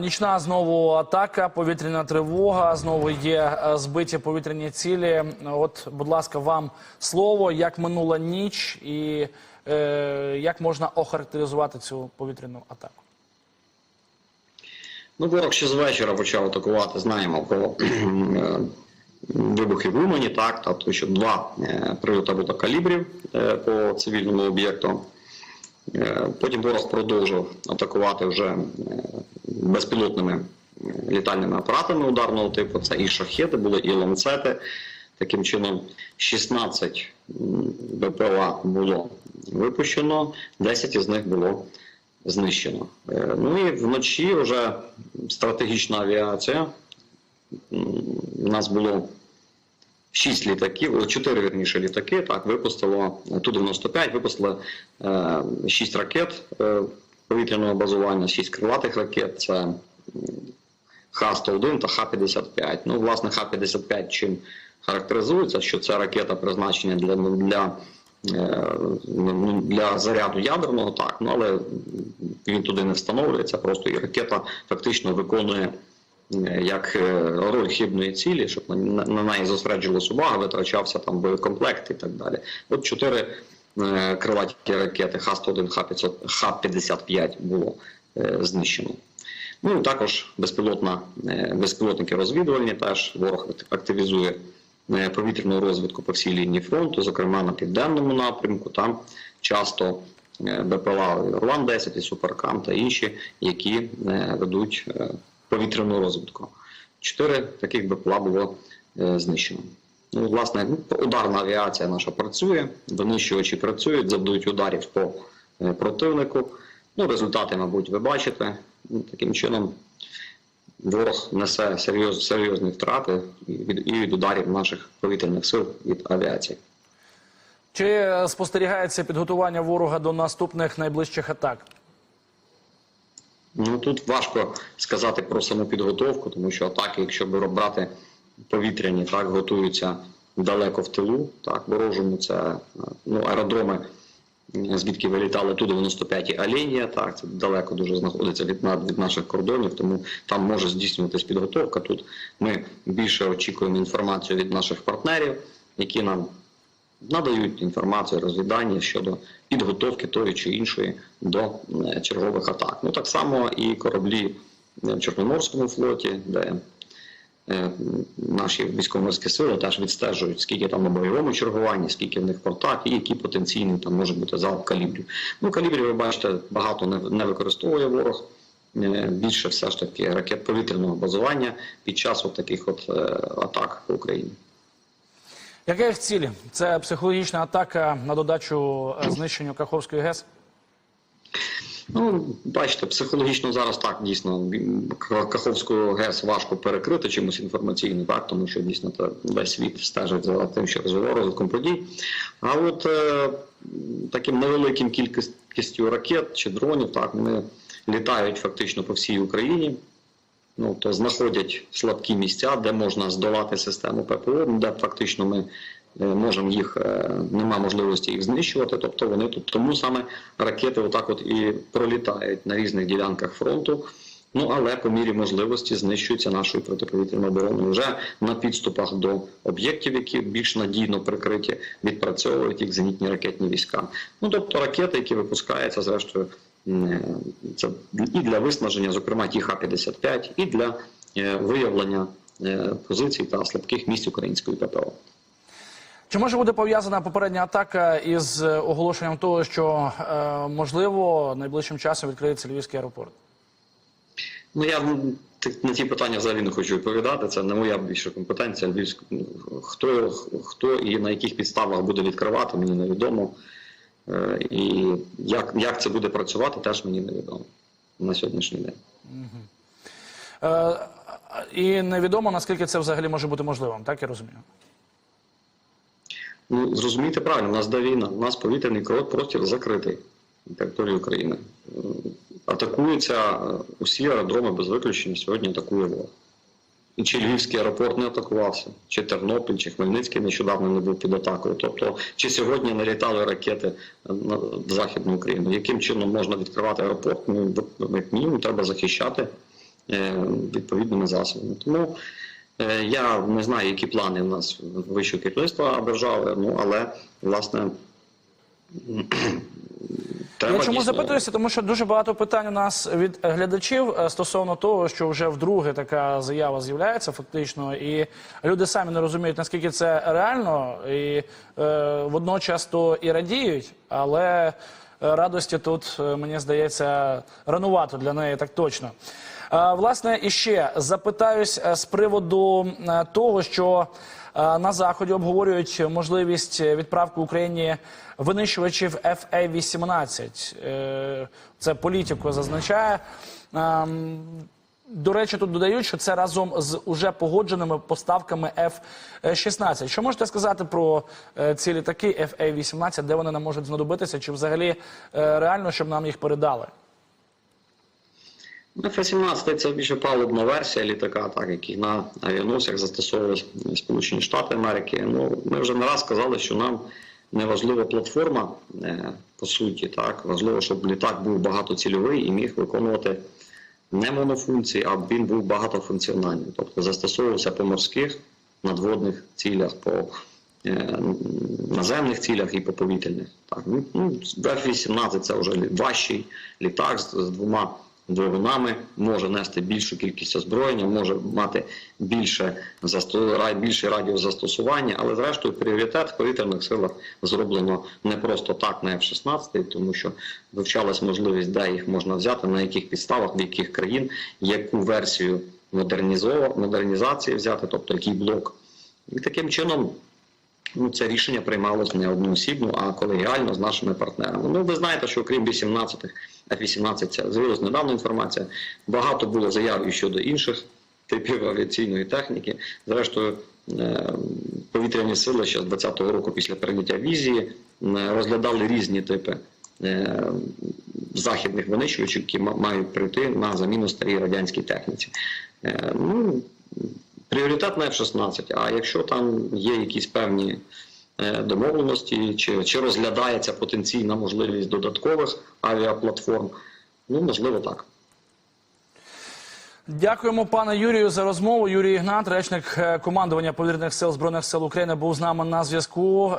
Нічна знову атака, повітряна тривога. Знову є е, збиті повітряні цілі. От, будь ласка, вам слово. Як минула ніч, і е, як можна охарактеризувати цю повітряну атаку? Ну, ворог ще з вечора почав атакувати. Знаємо про е, вибухи в Умані, так, тобто, що два е, прильоти було калібрів по цивільному об'єкту. Потім ворог продовжив атакувати вже безпілотними е, літальними апаратами ударного типу. Це і шахеди були, і ланцети. Таким чином, 16 БПЛА було випущено, 10 із них було знищено. Е, Ну і вночі вже стратегічна авіація. У нас було 6 літаків, 4 вірніше літаки, так, випустило Ту-95, випустили 6 ракет е, повітряного базування, 6 крилатих ракет. Це Х-101 та Х-55. Ну, власне, Х-55 чим характеризується, що це ракета призначення для, для, е, ну, для заряду ядерного, так, ну, але він туди не встановлюється, просто і ракета фактично виконує як е, роль хибної цілі, щоб на, на, на неї зосереджувалась увага, витрачався там боєкомплект і так далі. От чотири е, крилаті ракети Х-101, Х-500, Х-55 було е, знищено. Ну і також е, безпілотники розвідувальні теж ворог активізує повітряну розвідку по всій лінії фронту, зокрема на південному напрямку. Там часто БПЛА Орлан-10 і Суперкам та інші, які ведуть повітряну розвідку. Чотири таких БПЛА було знищено. Ну, власне, ударна авіація наша працює, винищувачі працюють, завдають ударів по е, противнику. Ну, результати, мабуть, ви бачите. Ну, таким чином, ворог несе серйоз, серйозні втрати і від, і від ударів наших повітряних сил від авіації. Чи спостерігається підготування ворога до наступних найближчих атак? Ну тут важко сказати про саму підготовку, тому що атаки, якщо б брати повітряні, так готуються далеко в тилу, так ворожому це ну, аеродроми, звідки вилітали ту 95 і Алінія, так це далеко дуже знаходиться від, від наших кордонів, тому там може здійснюватись підготовка. Тут ми більше очікуємо інформацію від наших партнерів, які нам надають інформацію, розвідання щодо підготовки тої чи іншої до е, чергових атак. Ну так само і кораблі в Чорноморському флоті, де наші військово-морські сили теж відстежують, скільки там на бойовому чергуванні, скільки в них портах і які потенційні там може бути залп калібрів. Ну, калібрів, ви бачите, багато не, використовує ворог. Е, Більше все ж таки ракет повітряного базування під час от таких от е, атак по Україні. Яка їх цілі? Це психологічна атака на додачу е, знищенню Каховської ГЕС? Ну, бачите, психологічно зараз так дійсно К- Каховську ГЕС важко перекрити чимось інформаційним, так тому що дійсно та весь світ стежить за тим, що розвиває розвитком подій. А от е, таким невеликим кількістю ракет чи дронів, так вони літають фактично по всій Україні. Ну, то знаходять слабкі місця, де можна здолати систему ППО, де фактично ми можемо їх, е, нема можливості їх знищувати. Тобто вони тут тому саме ракети отак от і пролітають на різних ділянках фронту. Ну але по мірі можливості знищуються нашою протиповітряною обороною. Вже на підступах до об'єктів, які більш надійно прикриті, відпрацьовують їх зенітні ракетні війська. Ну тобто ракети, які випускаються, зрештою, це і для виснаження, зокрема ті Х-55, і для е, виявлення е, позицій та слабких місць української ППО. Чи може бути пов'язана попередня атака із е, оголошенням того, що е, можливо найближчим часом відкриється Львівський аеропорт? Ну я на ті питання взагалі не хочу відповідати. Це не моя більша компетенція. Львівська хто, хто і на яких підставах буде відкривати, мені невідомо. Е, І як, як це буде працювати, теж мені невідомо на сьогоднішній день. Е, і невідомо наскільки це взагалі може бути можливим, так я розумію. Ну, зрозумійте правильно, у нас де війна, у нас повітряний простір закритий на території України. Е, Атакуються е, усі аеродроми без виключення. Сьогодні атакує ворог. І чи Львівський аеропорт не атакувався, чи Тернопіль, чи Хмельницький нещодавно не був під атакою. Тобто, чи сьогодні не літали ракети е, в Західну Україну? Яким чином можна відкривати аеропорт? Ну, як мінімум, треба захищати відповідними засобами. Тому я не знаю, які плани в нас вищого керівництва держави, ну але власне. Треба Я чому дійсно- запитуюся, тому що дуже багато питань у нас від глядачів е, стосовно того, що вже вдруге така заява з'являється фактично, і люди самі не розуміють, наскільки це реально, і е, водночас то і радіють, але е, радості тут, е, мені здається, ранувато для неї так точно. Власне, Власне, іще запитаюсь е, з приводу е, того, що е, на заході обговорюють можливість відправки Україні винищувачів FA-18. Е, Це політико зазначає. До речі, тут додають, що це разом з уже погодженими поставками F-16. Що можете сказати про е, ці літаки FA-18, де вони нам можуть знадобитися, чи взагалі е, реально, щоб нам їх передали? F-17 це більше палубна версія літака, так, який на авіаносях застосовували Сполучені Штати Америки. Ну, ми вже не раз сказали, що нам не важлива платформа, е, по суті, так, важливо, щоб літак був багатоцільовий і міг виконувати не монофункції, а він був багатофункціональний, тобто застосовувався по морських надводних цілях, по е, наземних цілях і по повітряних. Так, ну, ну, F-18 це вже важчий літак з, з двома двигунами, може нести більшу кількість озброєння, може мати більше більший радіус застосування, але зрештою пріоритет в повітряних силах зроблено не просто так на F-16, тому що вивчалась можливість, де їх можна взяти, на яких підставах, в яких країн, яку версію модернізації взяти, тобто який блок. І таким чином ну, це рішення приймалось не одноосібно, а колегіально з нашими партнерами. Ну, ви знаєте, що окрім 18 F-18, це з'явилась недавно інформація. Багато було заяв і щодо інших типів авіаційної техніки. Зрештою, е, повітряні сили ще з 20-го року після прийняття візії е, розглядали різні типи. е, Західних винищувачів, які мають прийти на заміну старій радянській техніці. Ну, пріоритет на F-16, а якщо там є якісь певні е, домовленості, чи, чи розглядається потенційна можливість додаткових авіаплатформ, ну можливо так. Дякуємо пане Юрію за розмову. Юрій Ігнат, речник е, командування повітряних сил збройних сил України, був з нами на зв'язку.